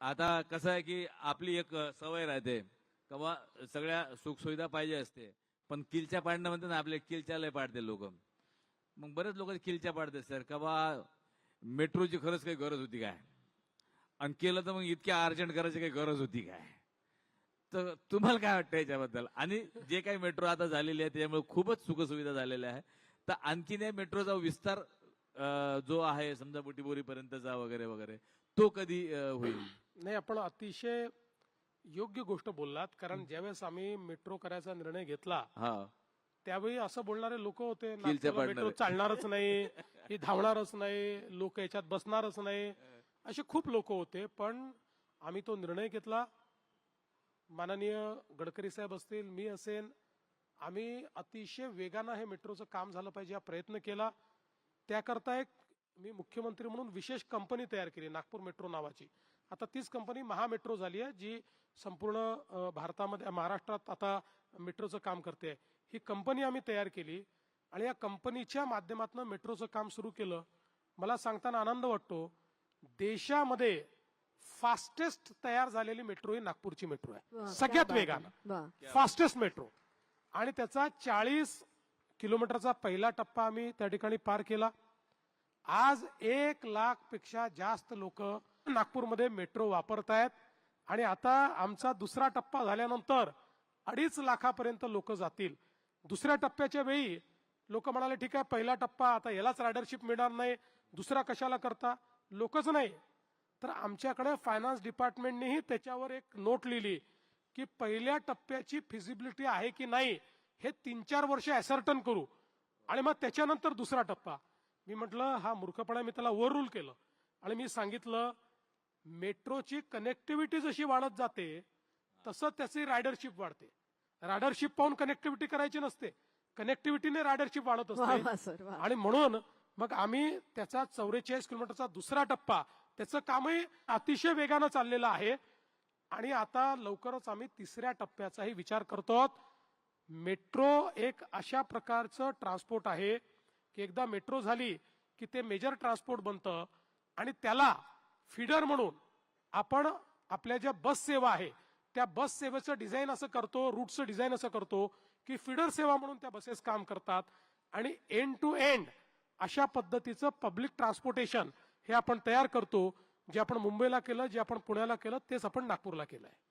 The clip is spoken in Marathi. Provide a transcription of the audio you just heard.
आता कसं आहे की आपली एक सवय राहते. किंवा सगळ्या सुखसुविधा पाहिजे असते पण किलच्या पाडणं म्हणते ना आपले किलच्या लय पाडते लोक. मग बरेच लोक किलच्या पाडते सर. का बा मेट्रोची खरंच काही गरज होती काय? आणि केलं तर मग इतक्या अर्जंट करायची काही गरज होती काय? तर तुम्हाला काय वाटतं याच्याबद्दल? आणि जे काही मेट्रो आता झालेली आहे त्याच्यामुळे खूपच सुखसुविधा झालेल्या आहे. तर आणखीन या मेट्रोचा विस्तार जो आहे समजा बुटीबोरीपर्यंतचा वगैरे वगैरे तो कधी होईल? नाही आपण अतिशय योग्य गोष्ट बोललात. कारण ज्यावेळेस आम्ही मेट्रो करायचा निर्णय घेतला हा. त्यावेळी असं बोलणारे लोक होते मेट्रो. चालणारच नाही ही धावणारच नाही लोक याच्यात बसणारच नाही असे खूप लोक होते. पण आम्ही तो निर्णय घेतला. माननीय गडकरी साहेब असतील मी असेन आम्ही अतिशय वेगानं हे मेट्रोचं काम झालं पाहिजे हा प्रयत्न केला. त्याकरता एक मी मुख्यमंत्री म्हणून विशेष कंपनी तयार केली नागपूर मेट्रो नावाची. आता तीच कंपनी महामेट्रो झाली आहे जी संपूर्ण भारतामध्ये महाराष्ट्रात आता मेट्रोचं काम करते ही कंपनी आम्ही तयार केली आणि या कंपनीच्या माध्यमातून मेट्रोचं काम सुरू केलं. मला सांगताना आनंद वाटतो देशामध्ये फास्टेस्ट तयार झालेली मेट्रो ही नागपूरची मेट्रो आहे. सगळ्यात. वेगानं. Fastest metro. आणि त्याचा चाळीस किलोमीटरचा पहिला टप्पा आम्ही त्या ठिकाणी पार केला. आज एक लाखपेक्षा जास्त लोक नागपूरमध्ये मेट्रो वापरत आहेत आणि आता आमचा दुसरा टप्पा झाल्यानंतर अडीच लाखापर्यंत लोक जातील. दुसऱ्या टप्प्याच्या वेळी लोक म्हणाले ठीक आहे पहिला टप्पा आता यालाच रायडरशिप मिळणार नाही. दुसरा कशाला करता? लोकच नाही. तर आमच्याकडे फायनान्स डिपार्टमेंटनेही त्याच्यावर एक नोट लिहिली की पहिल्या टप्प्याची फिजिबिलिटी आहे की नाही हे तीन चार वर्ष ऍसर्टन करू. आणि मग त्याच्यानंतर दुसरा टप्पा. मी म्हटलं हा मूर्खपणा मी त्याला ओव्हर रूल केलं. आणि मी सांगितलं मेट्रोची कनेक्टिव्हिटी जशी वाढत जाते तसं त्याची रायडरशिप वाढते. रायडरशिप पाहून कनेक्टिव्हिटी करायची नसते. कनेक्टिव्हिटीने रायडरशिप वाढत असते. आणि म्हणून मग आम्ही त्याचा चौवेचाळीस किलोमीटरचा दुसरा टप्पा त्याचं कामही अतिशय वेगानं चाललेलं आहे. आणि आता लवकरच आम्ही तिसऱ्या टप्प्याचाही विचार करतो आहोत. मेट्रो एक अशा प्रकारचं ट्रान्सपोर्ट आहे की एकदा मेट्रो झाली की ते मेजर ट्रान्सपोर्ट बनतं आणि त्याला फिडर म्हणून आपण आपल्या ज्या बस सेवा आहे त्या बस सेवेचं डिझाईन असं करतो रूटचं डिझाईन असं करतो की फिडर सेवा म्हणून त्या बसेस काम करतात आणि एंड टू एंड अशा पद्धतीचं पब्लिक ट्रान्सपोर्टेशन हे आपण तयार करतो जे आपण मुंबईला केलं जे आपण पुण्याला केलं तेच आपण नागपूरला केलं आहे